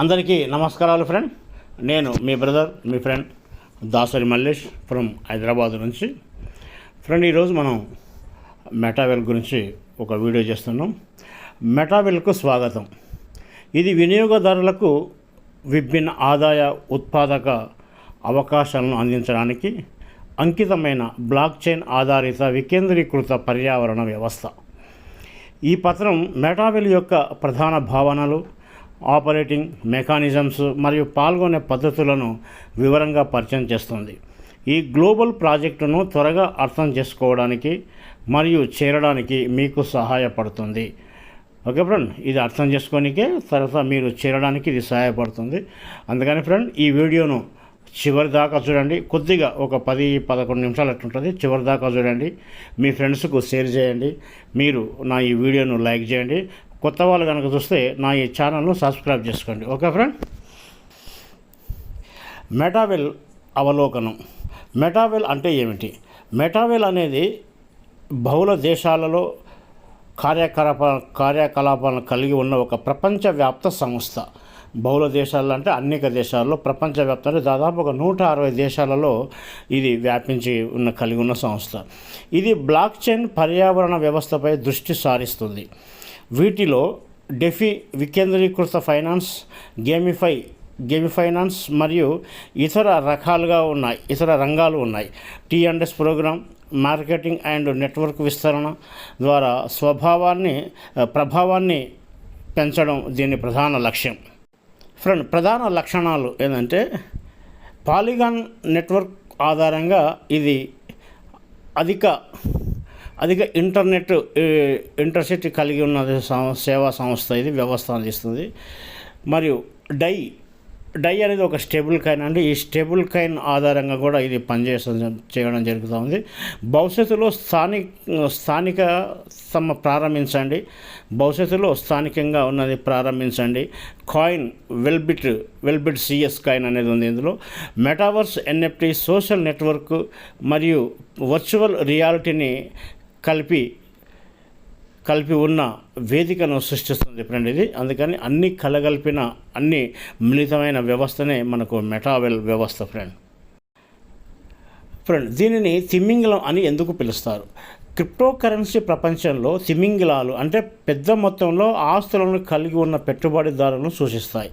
అందరికీ నమస్కారాలు ఫ్రెండ్. నేను మీ బ్రదర్ మీ ఫ్రెండ్ దాసరి మల్లేష్ ఫ్రమ్ హైదరాబాద్ నుంచి. ఫ్రెండ్ ఈరోజు మనం మెటావెల్ గురించి ఒక వీడియో చేస్తున్నాం. మెటావెల్కు స్వాగతం. ఇది వినియోగదారులకు విభిన్న ఆదాయ ఉత్పాదక అవకాశాలను అందించడానికి అంకితమైన బ్లాక్ చైన్ ఆధారిత వికేంద్రీకృత పర్యావరణ వ్యవస్థ. ఈ పత్రం మెటావెల్ యొక్క ప్రధాన భావనలు ఆపరేటింగ్ మెకానిజమ్స్ మరియు పాల్గొనే పద్ధతులను వివరంగా పరిచయం చేస్తుంది. ఈ గ్లోబల్ ప్రాజెక్టును త్వరగా అర్థం చేసుకోవడానికి మరియు చేరడానికి మీకు సహాయపడుతుంది. ఓకే ఫ్రెండ్ ఇది అర్థం చేసుకోనికే తర్వాత మీరు చేరడానికి ఇది సహాయపడుతుంది. అందుకని ఫ్రెండ్ ఈ వీడియోను చివరి దాకా చూడండి. కొద్దిగా ఒక పది పదకొండు నిమిషాలు అట్లుంటుంది. చివరి దాకా చూడండి. మీ ఫ్రెండ్స్కు షేర్ చేయండి. మీరు నా ఈ వీడియోను లైక్ చేయండి. కొత్త వాళ్ళు కనుక చూస్తే నా ఈ ఛానల్ను సబ్స్క్రైబ్ చేసుకోండి. Okay friend? మెటావెల్ అవలోకనం. మెటావెల్ అంటే ఏమిటి? మెటావెల్ అనేది బహుళ దేశాలలో కార్యకలాప కార్యకలాపాలను కలిగి ఉన్న ఒక ప్రపంచవ్యాప్త సంస్థ. బహుళ దేశాల్లో అంటే అనేక దేశాల్లో ప్రపంచవ్యాప్తంగా దాదాపు ఒక నూట అరవై దేశాలలో ఇది వ్యాపించి ఉన్న కలిగి ఉన్న సంస్థ. ఇది బ్లాక్ చైన్ పర్యావరణ వ్యవస్థపై దృష్టి సారిస్తుంది. వీటిలో డెఫీ వికేంద్రీకృత ఫైనాన్స్ గేమిఫై గేమి ఫైనాన్స్ మరియు ఇతర రకాలుగా ఉన్నాయి ఇతర రంగాలు ఉన్నాయి. T and S programme marketing and network విస్తరణ ద్వారా స్వభావాన్ని ప్రభావాన్ని పెంచడం దీని ప్రధాన లక్ష్యం. ఫ్రెండ్ ప్రధాన లక్షణాలు ఏంటంటే పాలిగాన్ నెట్వర్క్ ఆధారంగా ఇది అధిక అధిక ఇంటర్నెట్ ఇంటర్సిటీ కలిగి ఉన్న సేవా సంస్థ ఇది వ్యవస్థ అందిస్తుంది. మరియు డై డై అనేది ఒక స్టేబుల్ కాయిన్ అండి. ఈ స్టేబుల్ కాయిన్ ఆధారంగా కూడా ఇది పనిచేస్తుంది చేయడం జరుగుతుంది భవిష్యత్తులో స్థానిక స్థానిక తమ ప్రారంభించండి. భవిష్యత్తులో స్థానికంగా ఉన్నది ప్రారంభించండి. Coin Wellbit Wellbit CS coin అనేది ఉంది ఇందులో. మెటావర్స్ ఎన్ఎఫ్టీ సోషల్ నెట్వర్క్ మరియు వర్చువల్ రియాలిటీని కలిపి కలిపి ఉన్న వేదికను సృష్టిస్తుంది ఫ్రెండ్ ఇది. అందుకని అన్ని కలగలిపిన అన్ని మిళితమైన వ్యవస్థనే మనకు మెటావెల్ వ్యవస్థ ఫ్రెండ్. ఫ్రెండ్ దీనిని తిమ్మింగలం అని ఎందుకు పిలుస్తారు? క్రిప్టో కరెన్సీ ప్రపంచంలో తిమింగిలాలు అంటే పెద్ద మొత్తంలో ఆస్తులను కలిగి ఉన్న పెట్టుబడిదారులను సూచిస్తాయి.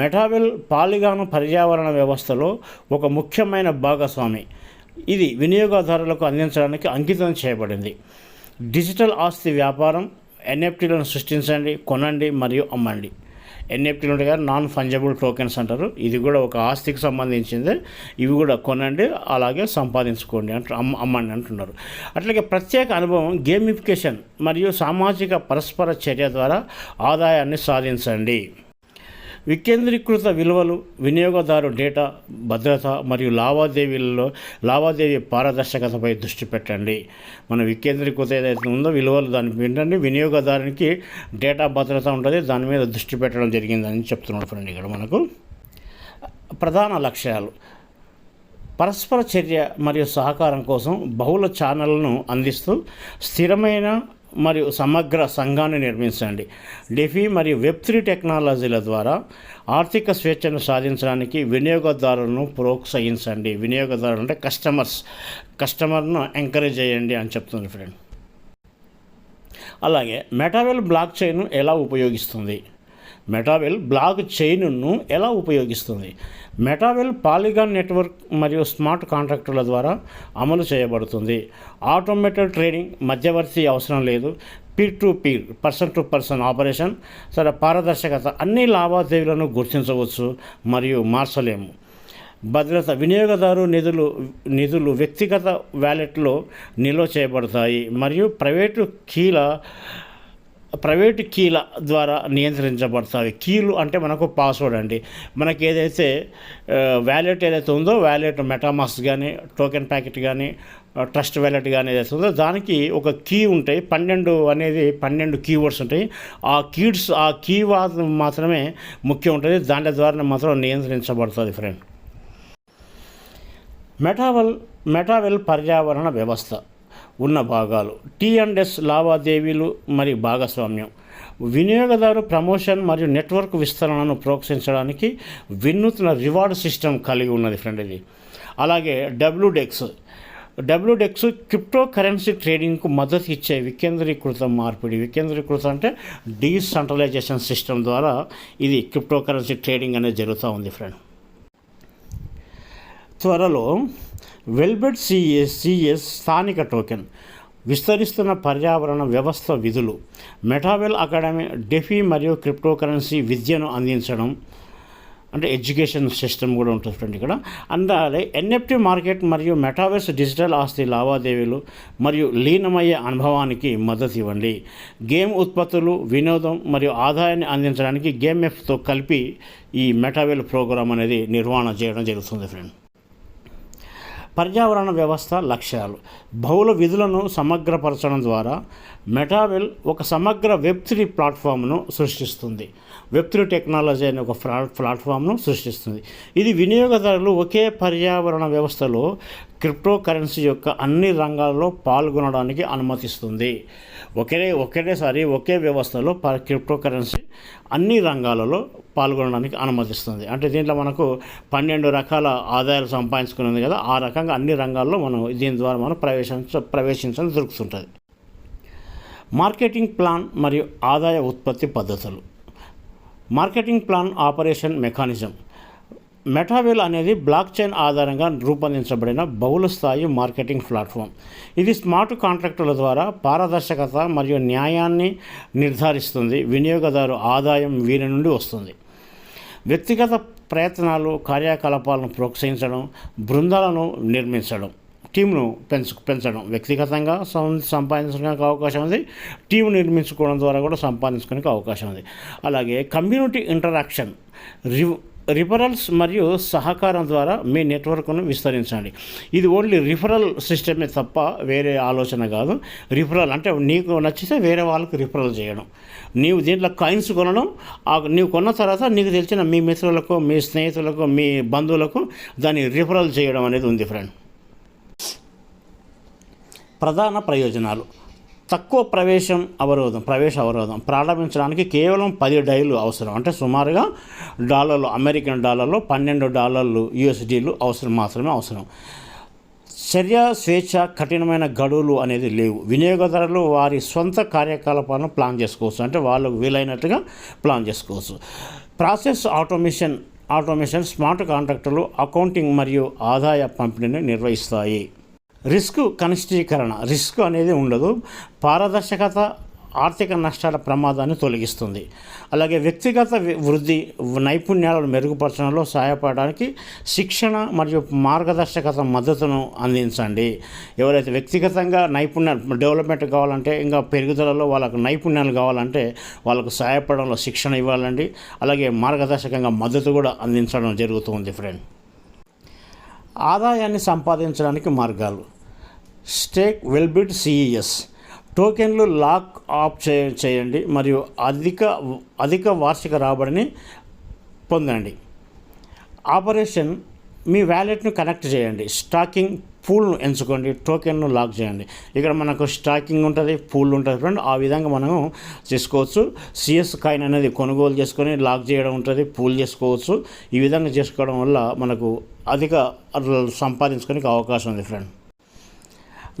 మెటావెల్ పాలిగాను పర్యావరణ వ్యవస్థలో ఒక ముఖ్యమైన భాగస్వామి. ఇది వినియోగదారులకు అందించడానికి అంకితం చేయబడింది. డిజిటల్ ఆస్తి వ్యాపారం ఎన్ఎఫ్టీలను సృష్టించండి కొనండి మరియు అమ్మండి. ఎన్ఎఫ్టీలు ఉంటాయి కదా నాన్ ఫంజబుల్ టోకెన్స్ అంటారు. ఇది కూడా ఒక ఆస్తికి సంబంధించింది. ఇవి కూడా కొనండి అలాగే సంపాదించుకోండి అంటు అమ్మ అమ్మండి అంటున్నారు. అట్లాగే ప్రత్యేక అనుభవం గేమిఫికేషన్ మరియు సామాజిక పరస్పర చర్య ద్వారా ఆదాయాన్ని సాధించండి. వికేంద్రీకృత విలువలు వినియోగదారు డేటా భద్రత మరియు లావాదేవీలలో లావాదేవీ పారదర్శకతపై దృష్టి పెట్టండి. మన వికేంద్రీకృత ఏదైతే ఉందో విలువలు దాన్ని వినండి వినియోగదారునికి డేటా భద్రత ఉంటుంది. దాని మీద దృష్టి పెట్టడం జరిగిందని చెప్తున్నాడు ఫ్రెండ్ ఇక్కడ మనకు. ప్రధాన లక్ష్యాలు. పరస్పర చర్య మరియు సహకారం కోసం బహుళ ఛానళ్ళను అందిస్తూ స్థిరమైన మరియు సమగ్ర సంఘాన్ని నిర్మించండి. డెఫీ మరియు వెబ్ త్రీ టెక్నాలజీల ద్వారా ఆర్థిక స్వేచ్ఛను సాధించడానికి వినియోగదారులను ప్రోత్సహించండి. వినియోగదారులు అంటే కస్టమర్స్ కస్టమర్ను ఎంకరేజ్ చేయండి అని చెప్తుంది ఫ్రెండ్ అలాగే మెటావెల్ బ్లాక్ చైన్ ఎలా ఉపయోగిస్తుంది? మెటావెల్ బ్లాక్ చైన్ను ఎలా ఉపయోగిస్తుంది? మెటావెల్ పాలిగాన్ నెట్వర్క్ మరియు స్మార్ట్ కాంట్రాక్టుల ద్వారా అమలు చేయబడుతుంది. ఆటోమేటెడ్ ట్రేడింగ్ మధ్యవర్తి అవసరం లేదు. Peer to peer person to person operation సరే పారదర్శకత అన్ని లావాదేవీలను గుర్తించవచ్చు మరియు మార్చలేము. భద్రత వినియోగదారు నిధులు నిధులు వ్యక్తిగత వ్యాలెట్లో నిల్వ చేయబడతాయి మరియు ప్రైవేటు కీల ప్రైవేటు కీల ద్వారా నియంత్రించబడతాయి. కీలు అంటే మనకు పాస్వర్డ్ అండి. మనకి ఏదైతే వ్యాలెట్ ఏదైతే ఉందో వ్యాలెట్ మెటామాస్ కానీ టోకెన్ ప్యాకెట్ కానీ ట్రస్ట్ వ్యాలెట్ కానీ ఏదైతే ఉందో దానికి ఒక కీ ఉంటాయి. పన్నెండు అనేది పన్నెండు కీవర్డ్స్ ఉంటాయి. ఆ కీడ్స్ ఆ కీ మాత్రమే ముఖ్యం ఉంటుంది. దాని ద్వారా మాత్రం నియంత్రించబడుతుంది ఫ్రెండ్ మెటావెల్ మెటావెల్ పర్యావరణ వ్యవస్థ. ఉన్న భాగాలు. టీ అండ్ ఎస్ లావాదేవీలు మరియు భాగస్వామ్యం. వినియోగదారు ప్రమోషన్ మరియు నెట్వర్క్ విస్తరణను ప్రోత్సహించడానికి వినూత్న రివార్డ్ సిస్టమ్ కలిగి ఉన్నది ఫ్రెండ్ ఇది. అలాగే డబ్ల్యూడెక్స్ డబ్ల్యూడెక్స్ క్రిప్టో కరెన్సీ ట్రేడింగ్కు మద్దతు ఇచ్చే వికేంద్రీకృత మార్పిడి. వికేంద్రీకృత అంటే డీసెంట్రలైజేషన్ సిస్టమ్ ద్వారా ఇది క్రిప్టో కరెన్సీ ట్రేడింగ్ అనేది జరుగుతూ ఉంది ఫ్రెండ్. త్వరలో వెల్బెట్ సిఎస్ సిఎస్ స్థానిక టోకెన్. విస్తరిస్తున్న పర్యావరణ వ్యవస్థ విధులు. మెటావెల్ అకాడమీ డెఫీ మరియు క్రిప్టో కరెన్సీ విద్యను అందించడం. అంటే ఎడ్యుకేషన్ సిస్టమ్ కూడా ఉంటుంది ఫ్రెండ్ ఇక్కడ. అందాలే ఎన్ఎఫ్టీ మార్కెట్ మరియు మెటావర్స్ డిజిటల్ ఆస్తి లావాదేవీలు మరియు లీనమయ్యే అనుభవానికి మద్దతు ఇవ్వండి. గేమ్ ఉత్పత్తులు వినోదం మరియు ఆదాయాన్ని అందించడానికి గేమ్ ఎఫ్తో కలిపి ఈ మెటావెల్ ప్రోగ్రామ్ అనేది నిర్వహణ చేయడం జరుగుతుంది ఫ్రెండ్. పర్యావరణ వ్యవస్థ లక్ష్యాలు. బహుళ విధులను సమగ్రపరచడం ద్వారా మెటావెల్ ఒక సమగ్ర వెబ్ త్రీ ప్లాట్ఫామ్ను సృష్టిస్తుంది. వెబ్ త్రీ టెక్నాలజీ అనే ఒక ప్లా ప్లాట్ఫామ్ను సృష్టిస్తుంది. ఇది వినియోగదారులు ఒకే పర్యావరణ వ్యవస్థలో క్రిప్టో కరెన్సీ యొక్క అన్ని రంగాల్లో పాల్గొనడానికి అనుమతిస్తుంది. ఒకే ఒకేసారి ఒకే వ్యవస్థలో ప క్రిప్టో కరెన్సీ అన్ని రంగాలలో పాల్గొనడానికి అనుమతిస్తుంది. అంటే దీంట్లో మనకు పన్నెండు రకాల ఆదాయాలు సంపాదించుకునేది కదా ఆ రకంగా అన్ని రంగాల్లో మనం దీని ద్వారా మనం ప్రవేశించ ప్రవేశించడం దొరుకుతుంటుంది మార్కెటింగ్ ప్లాన్ మరియు ఆదాయ ఉత్పత్తి పద్ధతులు. Marketing plan operation mechanism. Metawell అనేది బ్లాక్ చైన్ ఆధారంగా రూపొందించబడిన బహుళ స్థాయి మార్కెటింగ్ ప్లాట్ఫామ్. ఇది స్మార్ట్ కాంట్రాక్టుల ద్వారా పారదర్శకత మరియు న్యాయాన్ని నిర్ధారిస్తుంది. వినియోగదారు ఆదాయం వీరి నుండి వస్తుంది. వ్యక్తిగత ప్రయత్నాలు కార్యకలాపాలను ప్రోత్సహించడం బృందాలను నిర్మించడం టీంను పెంచు పెంచడం వ్యక్తిగతంగా సంపాదించడానికి అవకాశం ఉంది. టీం నిర్మించుకోవడం ద్వారా కూడా సంపాదించుకోవడానికి అవకాశం ఉంది. అలాగే కమ్యూనిటీ ఇంటరాక్షన్ రివ్ రిఫరల్స్ మరియు సహకారం ద్వారా మీ నెట్వర్క్ను విస్తరించండి. ఇది ఓన్లీ రిఫరల్ సిస్టమే తప్ప వేరే ఆలోచన కాదు. రిఫరల్ అంటే నీకు నచ్చితే వేరే వాళ్ళకి రిఫరల్ చేయడం. నీవు దీంట్లో కాయిన్స్ కొనడం నీవు కొన్న తర్వాత నీకు తెలిసిన మీ మిత్రులకు మీ స్నేహితులకు మీ బంధువులకు దాన్ని రిఫరల్ చేయడం అనేది ఉంది ఫ్రెండ్ ప్రధాన ప్రయోజనాలు. తక్కువ ప్రవేశం అవరోధం ప్రవేశ అవరోధం ప్రారంభించడానికి కేవలం పది డైలు అవసరం. అంటే సుమారుగా డాలర్లు అమెరికన్ డాలర్లు పన్నెండు డాలర్లు యూఎస్డీలు అవసరం మాత్రమే అవసరం. చర్య స్వేచ్ఛ కఠినమైన గడువులు అనేది లేవు. వినియోగదారులు వారి సొంత కార్యకలాపాలను ప్లాన్ చేసుకోవచ్చు. అంటే వాళ్ళకు వీలైనట్టుగా ప్లాన్ చేసుకోవచ్చు. ప్రాసెస్ ఆటోమేషన్ ఆటోమేషన్ స్మార్ట్ కాంట్రాక్టులు అకౌంటింగ్ మరియు ఆదాయ పంపిణీని నిర్వహిస్తాయి. రిస్క్ కనిష్టీకరణ. రిస్క్ అనేది ఉండదు. పారదర్శకత ఆర్థిక నష్టాల ప్రమాదాన్ని తొలగిస్తుంది. అలాగే వ్యక్తిగత వృద్ధి నైపుణ్యాలను మెరుగుపరచడంలో సహాయపడడానికి శిక్షణ మరియు మార్గదర్శకత మద్దతును అందించండి. ఎవరైతే వ్యక్తిగతంగా నైపుణ్యాలు డెవలప్మెంట్ కావాలంటే ఇంకా పెరుగుదలలో వాళ్ళకు నైపుణ్యాలు కావాలంటే వాళ్ళకు సహాయపడడంలో శిక్షణ ఇవ్వాలండి. అలాగే మార్గదర్శకంగా మద్దతు కూడా అందించడం జరుగుతుంది ఫ్రెండ్. ఆదాయాన్ని సంపాదించడానికి మార్గాలు. Stake Welbid CES. టోకెన్లు లాక్ ఆఫ్ చే చేయండి మరియు అధిక అధిక వార్షిక రాబడిని పొందండి. ఆపరేషన్ మీ వ్యాలెట్ను కనెక్ట్ చేయండి. స్టాకింగ్ పూల్ను ఎంచుకోండి టోకెన్ను లాక్ చేయండి. ఇక్కడ మనకు స్టాకింగ్ ఉంటుంది పూల్ ఉంటుంది. ఫ్రెండ్ ఆ విధంగా మనం చేసుకోవచ్చు. సిఎస్ కాయిన్ అనేది కొనుగోలు చేసుకొని లాక్ చేయడం ఉంటుంది పూల్ చేసుకోవచ్చు. ఈ విధంగా చేసుకోవడం వల్ల మనకు అధిక సంపాదించుకోనికి అవకాశం ఉంది ఫ్రెండ్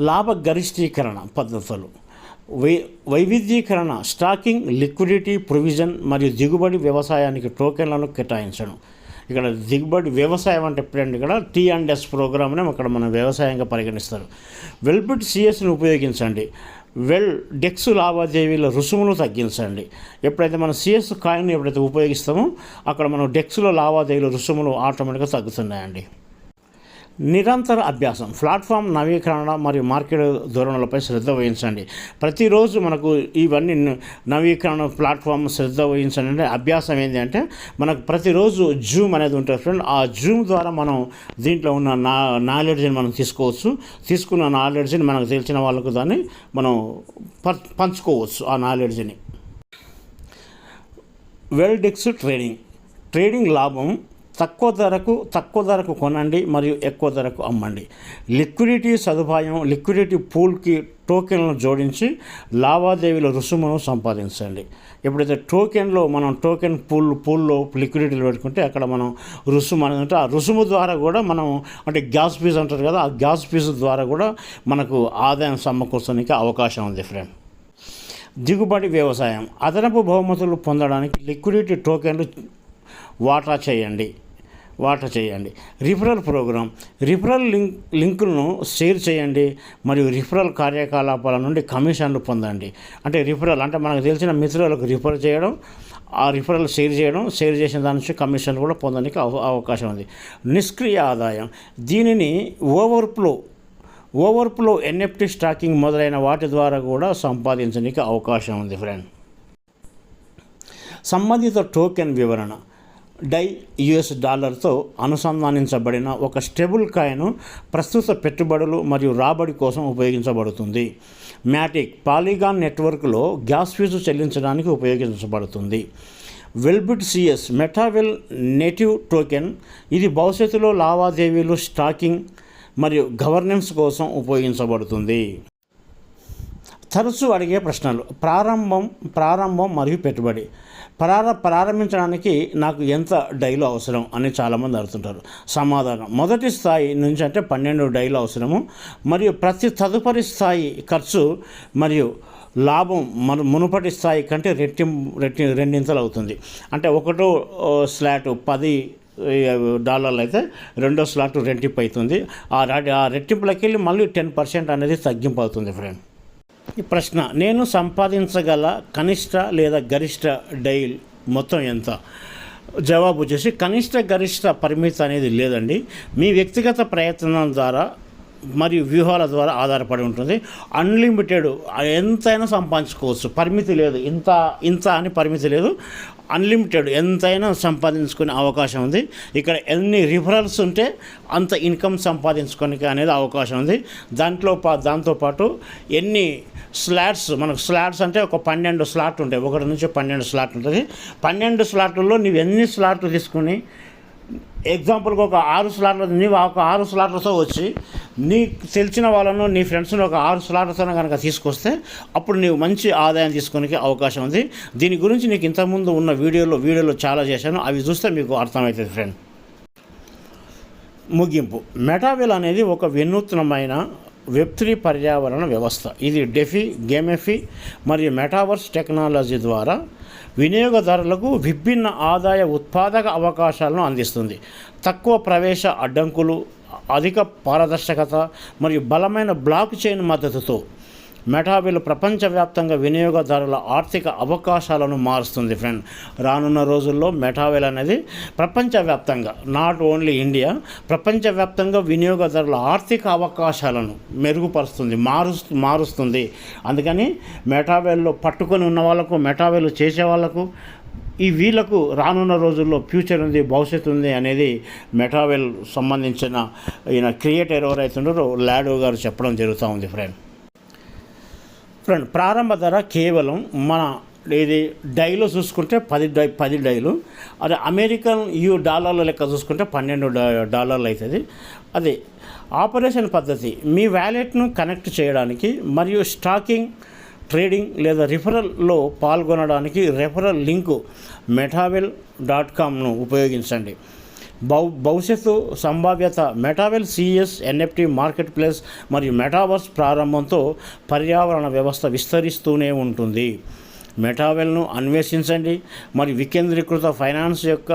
లాభ గరిష్టీకరణ పద్ధతులు. వై వైవిధ్యీకరణ స్టాకింగ్ లిక్విడిటీ ప్రొవిజన్ మరియు దిగుబడి వ్యవసాయానికి టోకెన్లను కేటాయించడం. ఇక్కడ దిగుబడి వ్యవసాయం అంటే ఎప్పుడంటే ఇక్కడ? టీ అండ్ ఎస్ ప్రోగ్రామ్ని అక్కడ మనం వ్యవసాయంగా పరిగణిస్తారు. వెల్బిట్ సిఎస్ని ఉపయోగించండి. వెల్ డెక్స్ లావాదేవీల రుసుమును తగ్గించండి. ఎప్పుడైతే మనం సిఎస్ కాయిన్ ఎప్పుడైతే ఉపయోగిస్తామో అక్కడ మనం డెక్స్లో లావాదేవీల రుసుములు ఆటోమేటిక్గా తగ్గుతున్నాయండి. నిరంతర అభ్యాసం ప్లాట్ఫామ్ నవీకరణ మరియు మార్కెట్ ధోరణులపై శ్రద్ధ వహించండి. ప్రతిరోజు మనకు ఇవన్నీ న- నవీకరణ ప్లాట్ఫామ్ శ్రద్ధ వహించండి. అంటే అభ్యాసం ఏంటి అంటే మనకు ప్రతిరోజు జూమ్ అనేది ఉంటుంది ఫ్రెండ్. ఆ జూమ్ ద్వారా మనం దీంట్లో ఉన్న నా నాలెడ్జ్ని మనం తీసుకోవచ్చు. తీసుకున్న నాలెడ్జ్ని మనకు తెలిసిన వాళ్ళకు దాన్ని మనం ప- పంచుకోవచ్చు ఆ నాలెడ్జ్ని వెల్ డెక్స్ ట్రేడింగ్ ట్రేడింగ్ లాభం తక్కువ ధరకు తక్కువ ధరకు కొనండి మరియు ఎక్కువ ధరకు అమ్మండి. లిక్విడిటీ సదుపాయం లిక్విడిటీ పూల్కి టోకెన్లను జోడించి లావాదేవీల రుసుమును సంపాదించండి. ఎప్పుడైతే టోకెన్లో మనం టోకెన్ పూల్ పూల్లో లిక్విడిటీలు పెట్టుకుంటే అక్కడ మనం రుసుము అనేది ఉంటే ఆ రుసుము ద్వారా కూడా మనం అంటే గ్యాస్ ఫీజు అంటారు కదా ఆ గ్యాస్ ఫీజు ద్వారా కూడా మనకు ఆదాయం సమకూర్చడానికి అవకాశం ఉంది ఫ్రెండ్. దిగుబడి వ్యవసాయం. అదనపు బహుమతులు పొందడానికి లిక్విడిటీ టోకెన్లు వాటా చేయండి. వాటా చేయండి. రిఫరల్ ప్రోగ్రామ్ రిఫరల్ లింక్ లింకులను షేర్ చేయండి మరియు రిఫరల్ కార్యకలాపాల నుండి కమిషన్లు పొందండి. అంటే రిఫరల్ అంటే మనకు తెలిసిన మిత్రులకు రిఫర్ చేయడం ఆ రిఫరల్ షేర్ చేయడం షేర్ చేసిన దాని నుంచి కమిషన్లు కూడా పొందడానికి అవ- అవకాశం ఉంది. నిష్క్రియ ఆదాయం దీనిని ఓవర్ఫ్లో ఓవర్ఫ్లో ఎన్ఎఫ్టీ స్టాకింగ్ మొదలైన వాటి ద్వారా కూడా సంపాదించడానికి అవకాశం ఉంది ఫ్రెండ్. సంబంధిత టోకెన్ వివరణ డై యుఎస్ డాలర్తో అనుసంధానించబడిన ఒక స్టేబుల్ కాయిన్ ప్రస్తుత పెట్టుబడులు మరియు రాబడి కోసం ఉపయోగించబడుతుంది. మ్యాటిక్ పాలిగాన్ నెట్వర్క్లో గ్యాస్ ఫీజు చెల్లించడానికి ఉపయోగించబడుతుంది. వెల్బిట్ సిఎస్ మెటావెల్ నేటివ్ టోకెన్ ఇది భవిష్యత్తులో లావాదేవీలు స్టాకింగ్ మరియు గవర్నెన్స్ కోసం ఉపయోగించబడుతుంది. తరచూ అడిగే ప్రశ్నలు. ప్రారంభం ప్రారంభం మరియు పెట్టుబడి. ప్రార ప్రారంభించడానికి నాకు ఎంత డైలు అవసరం అని చాలామంది అడుగుతుంటారు. సమాధానం. మొదటి స్థాయి నుంచి అంటే పన్నెండు డైలు అవసరము. మరియు ప్రతి తదుపరి స్థాయి ఖర్చు మరియు లాభం మన మునుపటి స్థాయి కంటే రెట్టిం రెట్టి రెండింతలు అవుతుంది. అంటే ఒకటో స్లాట్ పది డాలర్లు అయితే రెండో స్లాట్ రెట్టింపు అవుతుంది. ఆ ఆ రెట్టింపులకి వెళ్ళి మళ్ళీ టెన్ పర్సెంట్ అనేది తగ్గింపు అవుతుంది ఫ్రెండ్. ప్రశ్న నేను సంపాదించగల కనిష్ట లేదా గరిష్ట డైల్ మొత్తం ఎంత? జవాబు వచ్చేసి కనిష్ట గరిష్ట పరిమితి అనేది లేదండి. మీ వ్యక్తిగత ప్రయత్నం ద్వారా మరియు వ్యూహాల ద్వారా ఆధారపడి ఉంటుంది. అన్లిమిటెడ్ ఎంతైనా సంపాదించుకోవచ్చు. పరిమితి లేదు. ఇంత ఇంత అని పరిమితి లేదు. అన్లిమిటెడ్ ఎంతైనా సంపాదించుకునే అవకాశం ఉంది. ఇక్కడ ఎన్ని రిఫరల్స్ ఉంటే అంత ఇన్కమ్ సంపాదించుకోనికి అనేది అవకాశం ఉంది. దాంట్లో పా దాంతోపాటు ఎన్ని స్లాట్స్ మనకు స్లాట్స్ అంటే ఒక పన్నెండు స్లాట్ ఉంటాయి. ఒకటి నుంచి పన్నెండు స్లాట్ ఉంటుంది. పన్నెండు స్లాట్లలో నువ్వు ఎన్ని స్లాట్లు తీసుకుని ఎగ్జాంపుల్కి ఒక ఆరు స్లాట్లు నీవు ఒక ఆరు స్లాట్లతో వచ్చి నీకు తెలిసిన వాళ్ళను నీ ఫ్రెండ్స్ని ఒక ఆరు స్లాట్లతో కనుక తీసుకొస్తే అప్పుడు నీవు మంచి ఆదాయం తీసుకునే అవకాశం ఉంది. దీని గురించి నీకు ఇంతకుముందు ఉన్న వీడియోలో వీడియోలో చాలా చేశాను. అవి చూస్తే మీకు అర్థమవుతుంది ఫ్రెండ్. ముగింపు. మెటావిల్ అనేది ఒక వినూత్నమైన వెబ్ త్రీ పర్యావరణ వ్యవస్థ. ఇది డెఫీ గేమెఫీ మరియు మెటావర్స్ టెక్నాలజీ ద్వారా వినియోగదారులకు విభిన్న ఆదాయ ఉత్పాదక అవకాశాలను అందిస్తుంది. తక్కువ ప్రవేశ అడ్డంకులు అధిక పారదర్శకత మరియు బలమైన బ్లాక్ చైన్ మద్దతుతో మెటాబిల్ ప్రపంచవ్యాప్తంగా వినియోగదారుల ఆర్థిక అవకాశాలను మారుస్తుంది ఫ్రెండ్. రానున్న రోజుల్లో మెటావెల్ అనేది ప్రపంచవ్యాప్తంగా నాట్ ఓన్లీ ఇండియా ప్రపంచవ్యాప్తంగా వినియోగదారుల ఆర్థిక అవకాశాలను మెరుగుపరుస్తుంది మారు మారుస్తుంది. అందుకని మెటావెల్లో పట్టుకొని ఉన్న వాళ్ళకు మెటావెల్ చేసే వాళ్ళకు ఈ వీళ్ళకు రానున్న రోజుల్లో ఫ్యూచర్ ఉంది భవిష్యత్తు ఉంది అనేది మెటావెల్ సంబంధించిన ఈయన క్రియేటర్ ఎవరైతే ఉన్నారో లాడో గారు చెప్పడం జరుగుతూ ఉంది ఫ్రెండ్. ఫ్రెండ్ ప్రారంభ ధర కేవలం మన ఇది డైలో చూసుకుంటే పది డై పది డైలు. అదే అమెరికన్ యూ డాలర్ల లెక్క చూసుకుంటే పన్నెండు డాలర్లు అవుతుంది అది ఆపరేషన్ పద్ధతి మీ వ్యాలెట్ను కనెక్ట్ చేయడానికి మరియు స్టాకింగ్ ట్రేడింగ్ లేదా రిఫరల్లో పాల్గొనడానికి రెఫరల్ లింకు మెటావెల్ డాట్ కామ్ను ఉపయోగించండి. భౌ భవిష్యత్తు సంభావ్యత మెటావెల్ సిఎస్ ఎన్ఎఫ్టి మార్కెట్ ప్లేస్ మరియు మెటావర్స్ ప్రారంభంతో పర్యావరణ వ్యవస్థ విస్తరిస్తూనే ఉంటుంది. మెటావెల్ను అన్వేషించండి మరియు వికేంద్రీకృత ఫైనాన్స్ యొక్క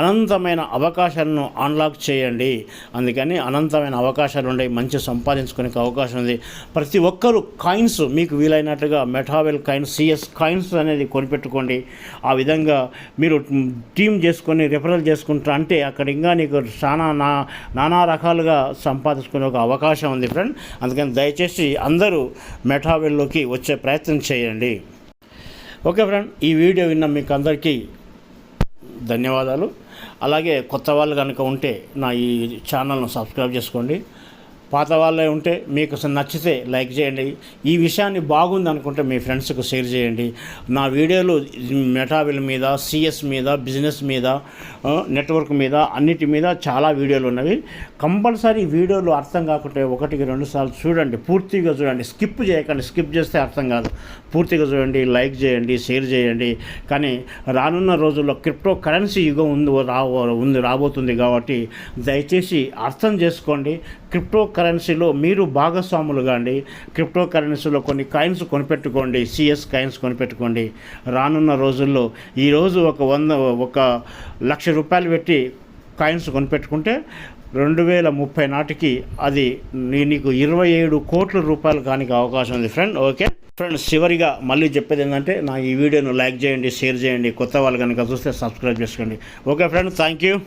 అనంతమైన అవకాశాలను అన్లాక్ చేయండి. అందుకని అనంతమైన అవకాశాలు ఉన్నాయి మంచి సంపాదించుకునే అవకాశం ఉంది. ప్రతి ఒక్కరూ కాయిన్స్ మీకు వీలైనట్టుగా మెటావెల్ కాయిన్స్ సిఎస్ కాయిన్స్ అనేది కొనిపెట్టుకోండి. ఆ విధంగా మీరు టీం చేసుకొని రిఫరల్ చేసుకుంటా అంటే అక్కడ ఇంకా నీకు చాలా నా నానా రకాలుగా సంపాదించుకునే ఒక అవకాశం ఉంది ఫ్రెండ్ అందుకని దయచేసి అందరూ మెటావెల్లోకి వచ్చే ప్రయత్నం చేయండి. ఓకే ఫ్రెండ్ ఈ వీడియో విన్న మీకు అందరికీ ధన్యవాదాలు. అలాగే కొత్త వాళ్ళు కనుక ఉంటే నా ఈ ఛానల్ను సబ్స్క్రైబ్ చేసుకోండి. పాత వాళ్ళే ఉంటే మీకు అసలు నచ్చితే లైక్ చేయండి. ఈ విషయాన్ని బాగుంది అనుకుంటే మీ ఫ్రెండ్స్కు షేర్ చేయండి. నా వీడియోలు మెటావిల్ మీద సిఎస్ మీద బిజినెస్ మీద నెట్వర్క్ మీద అన్నిటి మీద చాలా వీడియోలు ఉన్నవి. కంపల్సరీ వీడియోలు అర్థం కాకుంటే ఒకటికి రెండు సార్లు చూడండి. పూర్తిగా చూడండి. స్కిప్ చేయకండి. స్కిప్ చేస్తే అర్థం కాదు. పూర్తిగా చూడండి. లైక్ చేయండి. షేర్ చేయండి. కానీ రానున్న రోజుల్లో క్రిప్టో కరెన్సీ యుగం ఉంది రా ఉంది రాబోతుంది కాబట్టి దయచేసి అర్థం చేసుకోండి. క్రిప్టో కరెన్సీలో మీరు భాగస్వాములు కాండి క్రిప్టో కరెన్సీలో కొన్ని కాయిన్స్ కొనిపెట్టుకోండి సిఎస్ కాయిన్స్ కొనిపెట్టుకోండి. రానున్న రోజుల్లో ఈరోజు ఒక వంద ఒక లక్ష రూపాయలు పెట్టి కాయిన్స్ కొనిపెట్టుకుంటే రెండు వేల ముప్పై నాటికి అది నీ- నీకు ఇరవై ఏడు కోట్ల రూపాయలు కానికి అవకాశం ఉంది. ఫ్రెండ్ ఓకే ఫ్రెండ్స్ చివరిగా మళ్ళీ చెప్పేది ఏంటంటే నా ఈ వీడియోను లైక్ చేయండి షేర్ చేయండి. కొత్త వాళ్ళు కనుక చూస్తే సబ్స్క్రైబ్ చేసుకోండి. Okay friends thank you